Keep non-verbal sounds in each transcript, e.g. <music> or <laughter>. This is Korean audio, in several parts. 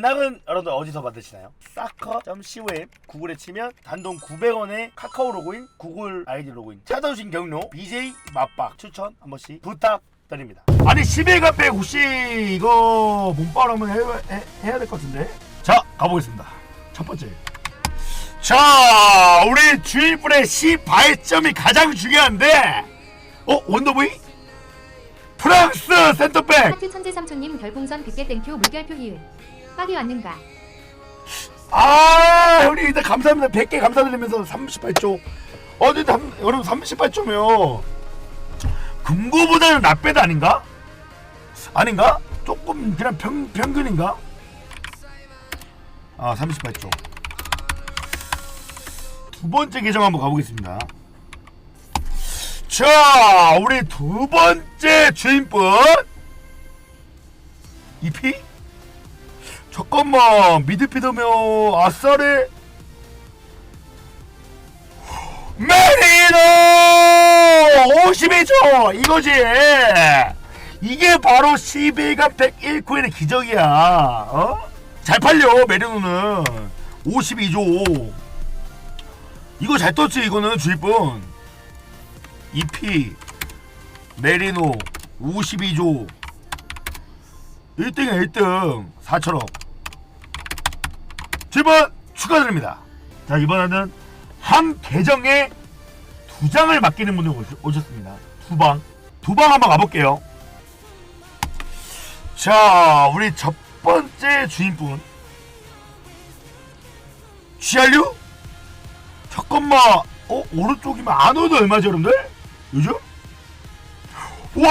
배낭은 여러분들 어디서 받으시나요? 사커.com 구글에 치면 단돈 900원에 카카오 로그인, 구글 아이디 로그인 찾아오신 경로 BJ 맛박 추천 한 번씩 부탁드립니다. 아니 11과 100 혹시 이거 몸빵 한번 해, 해, 해야 될 것 같은데? 자 가보겠습니다. 첫 번째. 자 우리 주인분의 시 발점이 가장 중요한데 어 원더보이? 프랑스 센터백 하트 천재 삼촌님 별풍선 100개 땡큐 물결표 희은 빡이 왔는가 아 형님 일단 감사합니다 100개 감사드리면서 38조 어 근데 삼- 여러분 38조면 금고보다는 나빼드 아닌가? 아닌가? 조금 그냥 평, 평균인가? 아 38조 두 번째 계정 한번 가보겠습니다 자 우리 두 번째 주인분 이피? 잠깐만 미드피더면 아싸레 메리노! 52조 이거지! 이게 바로 12가 101코인의 기적이야. 어? 잘 팔려 메리노는. 52조 이거 잘 떴지 이거는 주입분. EP 메리노 52조 1등이야 1등 4천억 7번 축하드립니다 자 이번에는 한 계정에 두 장을 맡기는 분이 오셨- 오셨습니다 두방 두 방 한번 가볼게요 자 우리 첫 번째 주인분 GRU? 잠깐만 어? 오른쪽이면 아노드 얼마죠 여러분들? 요즘? 와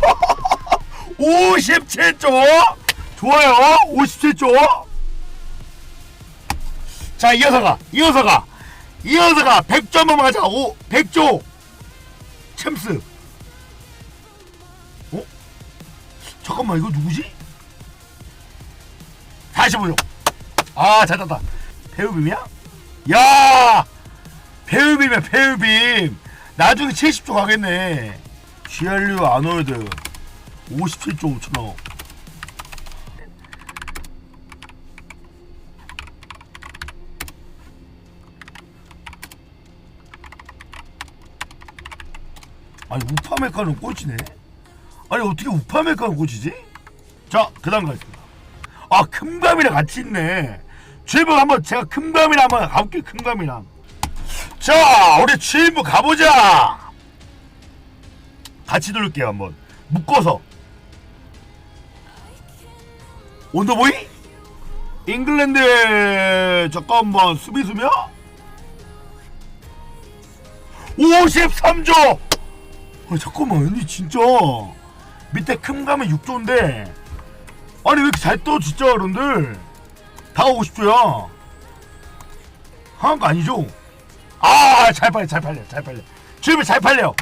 <laughs> 57조? 좋아요. 57조? 자 이어서 가 이어서 가 이어서 가 100조 한번 가자. 오 100조. 챔스. 어? 잠깐만 이거 누구지? 45조 아 잘났다. 배우빔이야? 야 배우빔이야 배우빔. 나중에 70조 가겠네. GRU 아놀드 57조 5천억 아니 우파메카는 꼴찌네. 아니 어떻게 우파메카는 꼴찌지? 자그 다음 가겠습니다. 아 금감이랑 같이 있네. 주인분 한번 제가 금감이랑 한번 가볼게요 금감이랑. 자 우리 주인분 가보자. 같이 누를게요 한번. 묶어서 원더보이? 잉글랜드의 잠깐만 수비수며? 53조! 아 잠깐만 근데 진짜 밑에 큰 가면 6조인데 아니 왜 이렇게 잘 떠 진짜 여러분들 다 50조야 하는 거 아니죠? 아잘 팔려 잘 팔려 잘 팔려 주입이 잘 팔려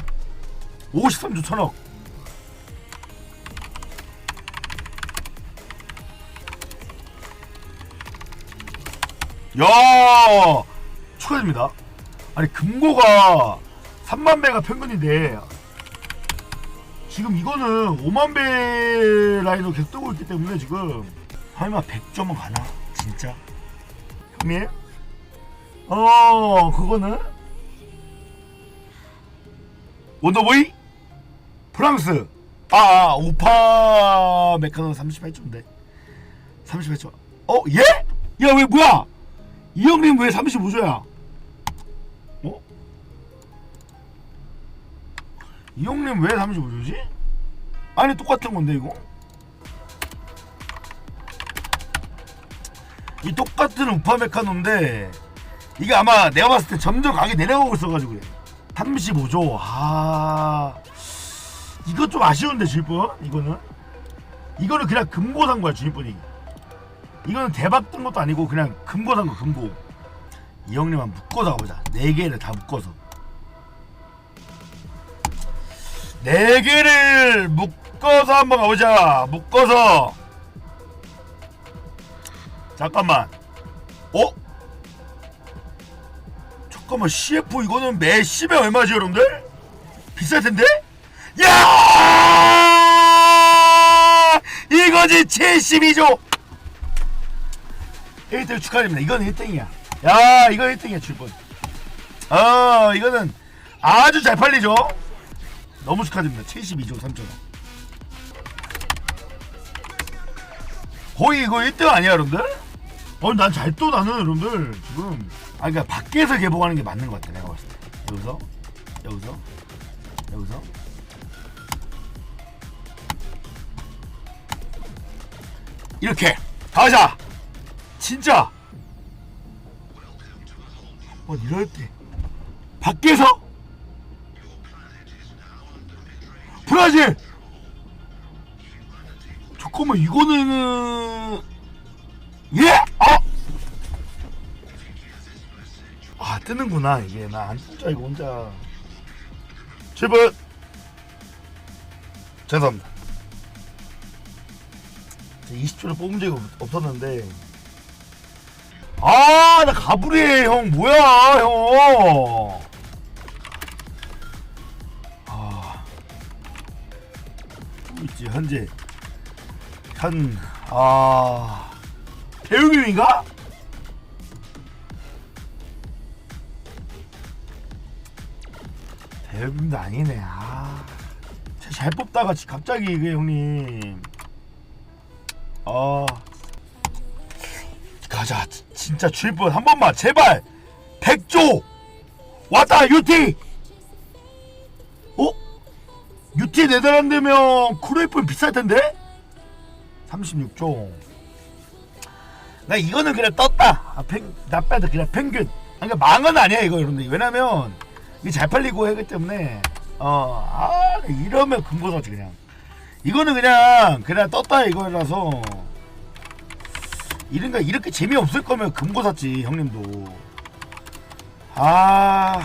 53조 천억 야 축하드립니다 아니 금고가 3만 배가 평균인데 지금 이거는 5만 배 라인으로 계속 뜨고 있기 때문에 지금 설마 100점은 가나? 진짜? 형님? 어 그거는 원더보이? 프랑스 아, 아 우파 메카노 38조인데 38조 어? 예? 야 왜 뭐야 이 형님 왜 35조야? 어? 이 형님 왜 35조지? 아니 똑같은 건데 이거? 이 똑같은 우파 메카노인데 이게 아마 내가 봤을 때 점점 가격이 내려가고 있어가지고 그래. 35조. 아 이거 좀 아쉬운데 주인분 이거는? 이거는 그냥 금고 산 거야 주인분이 이거는 대박 뜬 것도 아니고 그냥 금고 산거 금고 이 형님만 묶어서 가보자 네 개를 다 묶어서 네 개를 묶어서 한번 가보자 묶어서 잠깐만 어? 잠깐만 CF 이거는 매 10에 얼마지 여러분들? 비쌀 텐데? 야! 이거지 72조 1등 축하드립니다. 이건 1등이야. 야, 이거 1등이야, 출분. 어, 이거는 아주 잘 팔리죠? 너무 축하드립니다. 72조 3천원. 거의 이거 1등 아니야, 여러분들? 어, 난 잘 또 나는, 여러분들. 지금. 아, 그니까 밖에서 개봉하는 게 맞는 것 같아, 내가 봤을 때. 여기서, 여기서, 여기서. 이렇게 가자 진짜! 뭐 이럴 때 밖에서? 브라질! 잠깐만 이거는 예? 아! 아 뜨는구나 이게. 나안 뜬줄 알고 혼자. 출발! 죄송합니다. 20초를 뽑은 적이 없- 없었는데 아 나 가브리에 형 뭐야 형? 아, 또 있지 현재. 현아. 배우님인가? 배우님도 아니네 아, 잘 뽑다가 지- 갑자기 이게 형님. 아 가자 지- 진짜 주입분 한 번만 제발. 백조. 왔다 유티. 어? 유티 네덜란드면 크루이프 비쌀 텐데? 36조. 나 이거는 그냥 떴다. 아, 펭, 나빠도 그냥 평균 아, 그러니까 망은 아니야 이거 여러분들. 왜냐면 이게 잘 팔리고 하기 때문에. 어아 이러면 금고사지 그냥. 이거는 그냥 그냥 떴다 이거라서 이런가 이렇게 재미없을 거면 금고 샀지 형님도. 아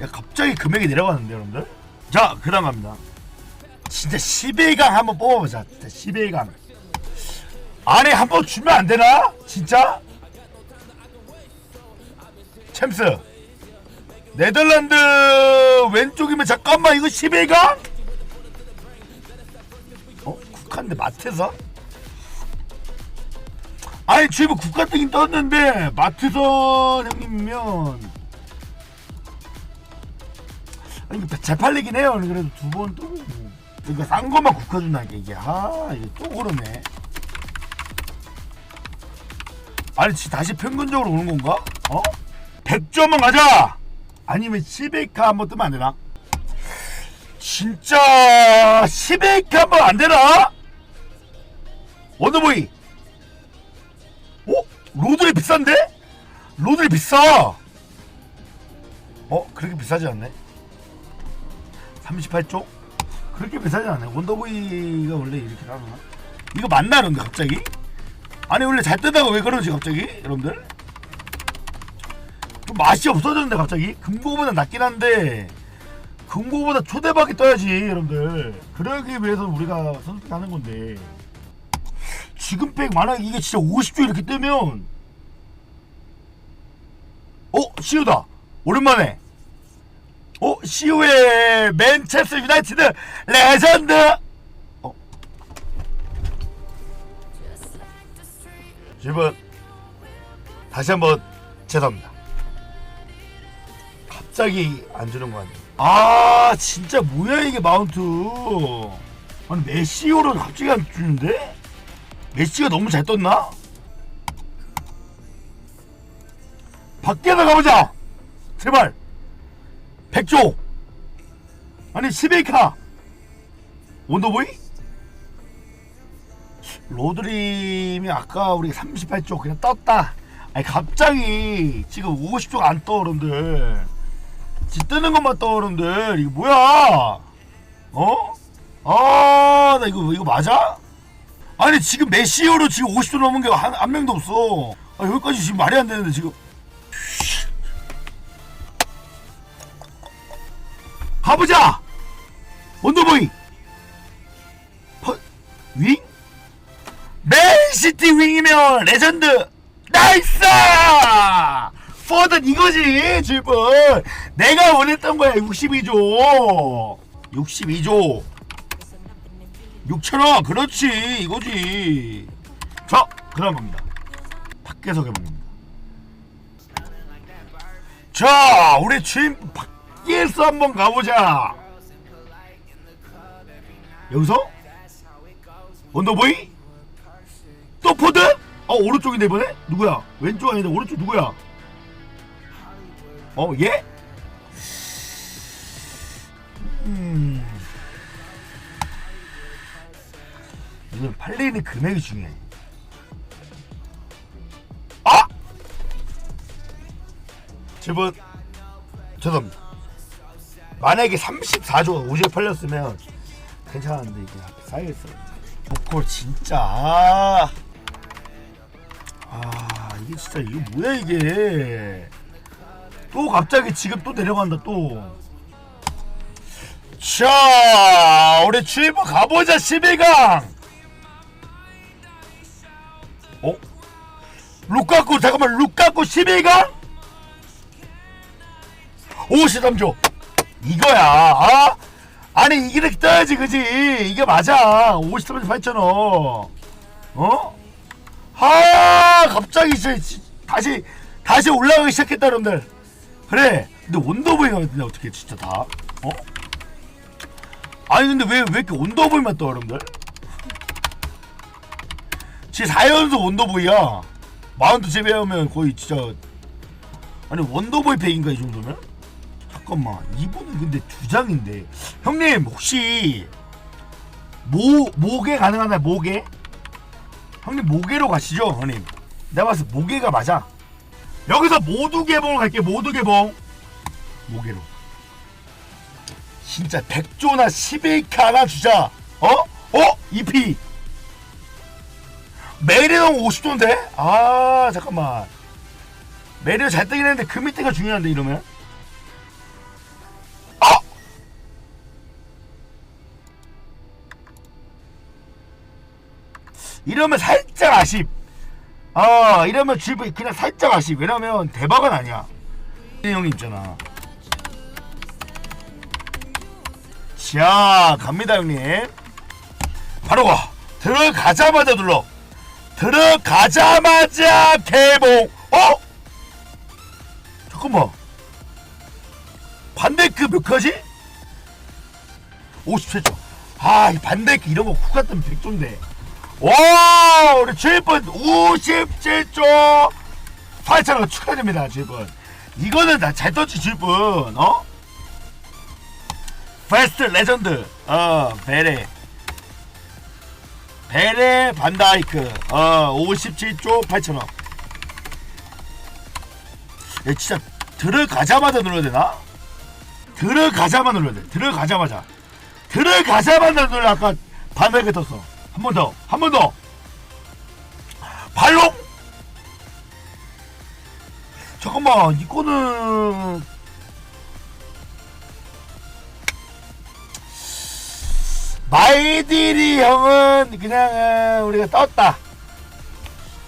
야, 갑자기 금액이 내려가는데 여러분들? 자 그 다음 갑니다. 진짜 11강 한번 뽑아보자. 진짜 11강. 안에 한번 주면 안 되나? 진짜? 챔스. 네덜란드 왼쪽이면 잠깐만 이거 11강? 어? 국한데 마트에서? 아니 주입은 국가 뜨긴 떴는데 마트선 형님이면 아니 이거 잘 팔리긴 해요 그래도 두번또 그러니까 싼 것만 국가 준다는 게 이게 아 이게 또 그러네 아니 지- 다시 평균적으로 오는 건가? 어? 100점만 가자 아니면 700카 한번 뜨면 안 되나? 진짜 11K 한번 안 되나? 원더보이 어? 로드리 비싼데? 로드리 비싸 어? 그렇게 비싸지 않네 38조? 그렇게 비싸지 않네 원더보이가 원래 이렇게 나오나? 이거 맞나 그런데 갑자기? 아니 원래 잘 뜨다가 왜 그러지 갑자기? 여러분들? 좀 맛이 없어졌는데 갑자기? 금고보다 낫긴 한데 금고보다 초대박이 떠야지 여러분들 그러기 위해서 우리가 선택하는 건데 지금 백 만약에 이게 진짜 50조 이렇게 뜨면 어? 시우다 오랜만에 어? 시우의 맨체스터 유나이티드 레전드 어? 여러분 다시 한번 죄송합니다 갑자기 안 주는 거 아니에요 아 진짜 뭐야 이게 마운트 아니 메시오를 갑자기 안 주는데? 메시가 너무 잘 떴나? 밖에서 가보자 제발 100조 아니 11카 원더보이? 로드림이 아까 우리 38조 그냥 떴다 아니 갑자기 지금 50조가 안 떠 여러분들 지 뜨는 것만 떠 여러분들 이거 뭐야 어? 아 나 이거 이거 맞아? 아니 지금 메시오로 지금 50조 넘은 게 한 한 명도 없어. 아 여기까지 지금 말이 안 되는데 지금. 가보자! 원더보이 퍼, 윙? 맨시티 윙이면 레전드! 나이스! 포든 이거지 질문! 내가 원했던 거야 62조. 62조 6천원 그렇지 이거지 자 그다음 겁니다 밖에서 개봉입니다. 자, 우리 주인 밖에서 한번 가보자. 여기서 원더보이 또 포드? 어 오른쪽인데 이번에 누구야? 왼쪽 아닌데 오른쪽 누구야? 어 얘? 음. 이건 팔리는 금액이 중요해. 아! 제분 죄송합니다. 만약에 34조가 50에 팔렸으면 괜찮았는데 이게 앞에 쌓여있어. 보컬 진짜 아, 아 이게 진짜 이게 뭐야 이게 또 갑자기 지금 또 내려간다 또. 자, 우리 주인분 가보자 12강. 어? 루카쿠 잠깐만 루카쿠 12강? 53조 이거야 아? 아니 이렇게 떠야지 그지 이게 맞아 53조 8천원 어? 아 갑자기 이제 지- 다시 다시 올라가기 시작했다 여러분들 그래 근데 온더보이가 근데 어떻게 진짜 다 어? 아니 근데 왜 왜 이렇게 온더보이만 떠 여러분들 지 4연속 원더보이야. 마운트 재배하면 거의 진짜 아니 원더보이 팩인가 이 정도면? 잠깐만. 이분은 근데 두 장인데. 형님 혹시 모 모개 가능하나요? 모개? 형님 모개로 가시죠 형님. 내가 봤을 때 모개가 맞아. 여기서 모두 개봉을 갈게 모두 개봉. 모개로. 진짜 100조나 11카 하나 주자. 어? 어? 2P 메리는 50조인데? 아 잠깐만. 메리는 잘 뜨긴 했는데 그 밑에가 중요한데 이러면? 아! 이러면 살짝 아쉽. 아 이러면 주입 그냥 살짝 아쉽. 왜냐면 대박은 아니야. 형님 있잖아. 자 갑니다 형님. 바로 가. 들어가자마자 눌러 들어가자마자 개봉. 어? 잠깐만. 반대크 몇 컷이? 57조 아이 반대크 이런 거 국가 때문에 100조인데. 와 우리 7분 57조 8천원 축하드립니다 7분. 이거는 다잘 떴지 7분. 어? 베스트 레전드 어 베레 베레 반다이크. 어 57조 8천원 야 진짜 들어가자마자 눌러야 되나? 들어가자마자 눌러야 돼. 들어가자마자. 들어가자마자 눌러. 아까 반다이크 떴어. 한 번 더. 한 번 더. 발롱 잠깐만 이거는 마이디리 형은 그냥 어, 우리가 떴다.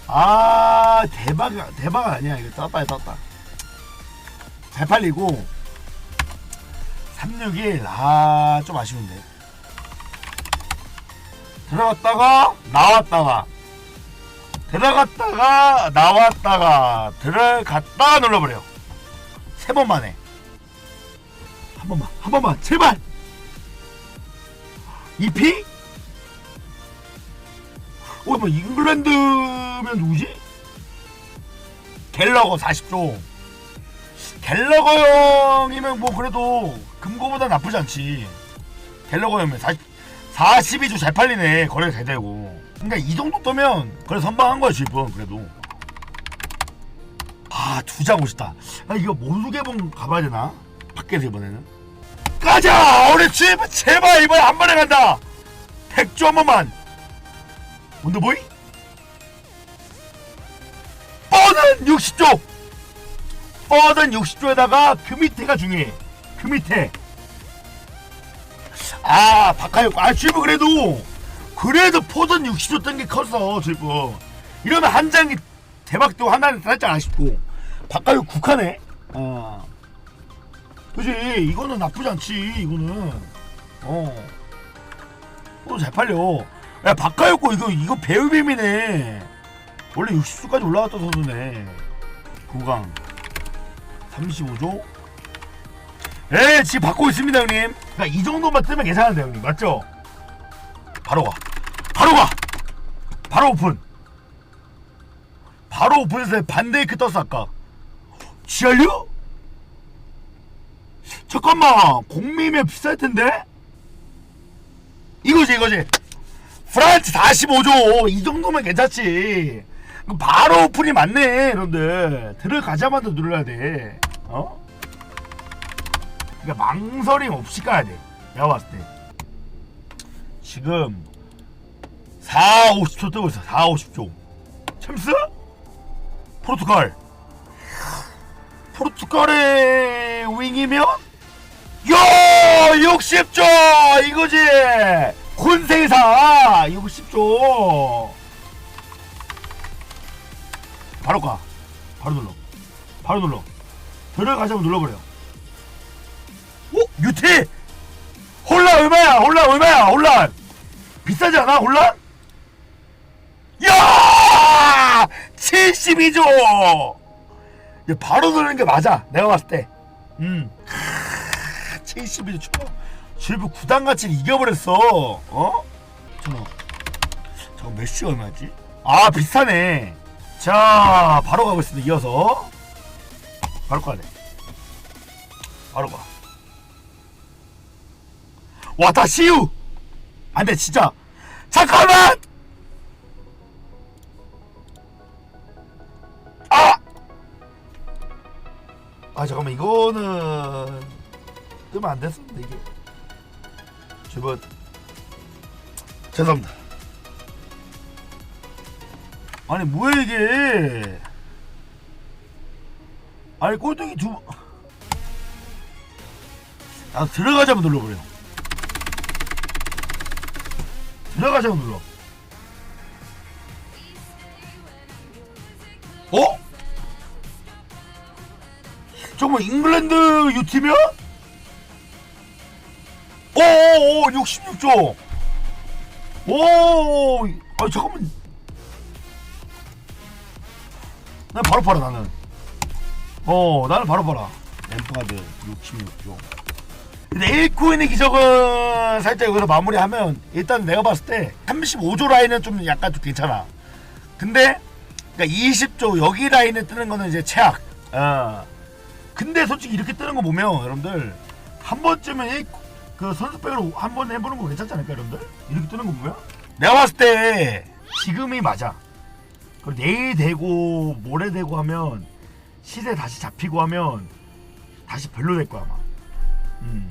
아 대박 대박 아니야 이거 떴다 떴다. 잘 팔리고 361 아 좀 아쉬운데. 들어갔다가 나왔다가 들어갔다가 나왔다가 들어갔다 눌러버려. 세 번 만에. 한 번만 한 번만 제발. EP? 어, 뭐 잉글랜드면 누구지? 갤러거 40조. 갤러거 형이면 뭐 그래도 금고보다 나쁘지 않지. 갤러거 형이면 40, 42조 잘 팔리네. 거래 잘 되고. 그러니까 이 정도 떠면 그래 선방한 거야 지금 그래도. 아 두장 오셨다. 아 이거 모두 개봉 가봐야 되나? 밖에서 이번에는. 가자! 우리 주입 제발 이번에 한 번에 간다! 백조 한 번만! 원더보이? 뻔한 60조! 뻔한 60조에다가 그 밑에가 중요해. 그 밑에. 아, 바카요. 아, 주입 그래도, 그래도 포던 60조 뜬게 컸어, 주입. 이러면 한 장이 대박도 하나는 살짝 아쉽고. 바카요 국하네? 어. 그지 이거는 나쁘지 않지 이거는 어 오늘 잘 팔려 야 바카였고 이거 이거 배우빔이네 원래 60수까지 올라갔던 선수네. 구강 35조. 예, 지금 받고 있습니다, 형님. 그러니까 이 정도만 뜨면 괜찮은데, 형님. 맞죠? 바로 가. 바로 가. 바로 오픈. 바로 오픈해서 반데이크 떴어 아까. 지알류? 잠깐만, 공미면 비쌀 텐데? 이거지, 이거지. 프란츠 45조. 이 정도면 괜찮지. 바로 오픈이 맞네, 여러분들. 들어가자마자 눌러야 돼. 어? 그러니까 망설임 없이 가야 돼. 내가 봤을 때. 지금 4, 50초 뜨고 있어. 4, 50초. 챔스? 포르투갈. 포르투갈의 윙이면? 야 60조! 이거지! 군세사 60조! 바로 가. 바로 눌러. 바로 눌러. 들어가자면 눌러버려. 오? 유티! 혼란 얼마야? 혼란 얼마야? 혼란! 비싸지 않아? 혼란? 야! 72조! 야, 바로 누르는 게 맞아. 내가 봤을 때. 음. 72조 초. 실부 구단같이 이겨버렸어. 어? 잠깐. 잠깐 몇시 얼마지? 아 비슷하네. 자 바로 가고 있습니다. 이어서 바로 돼. 바로 가. 와다 시우. 안돼 진짜. 잠깐만. 아. 아 잠깐만 이거는 뜨면 안 됐습니다 이게. 저번 죄송합니다. 아니 뭐야 이게? 아니 꼴등이 두. 아 들어가자면 눌러버려. 들어가자면 눌러. 어? 정말 잉글랜드? 오 오오 66조. 오, 아 잠깐만. 난 바로 팔아 나는. 어, 나는 바로 팔아. 램프가드 66조. 근데 1코인의 기적은 살짝 여기서 마무리하면 일단 내가 봤을 때 35조 라인은 좀 약간 좀 괜찮아. 근데 그러니까 20조 여기 라인에 뜨는 거는 이제 최악. 어. 근데 솔직히 이렇게 뜨는 거 보면 여러분들 한 번쯤은 이- 그 선수백으로 한 번 해보는 거 괜찮지 않을까 여러분들? 이렇게 뜨는 거 보면 내가 봤을 때 지금이 맞아. 그리고 내일 되고 모레 되고 하면 시세 다시 잡히고 하면 다시 별로 될 거야 아마. 음.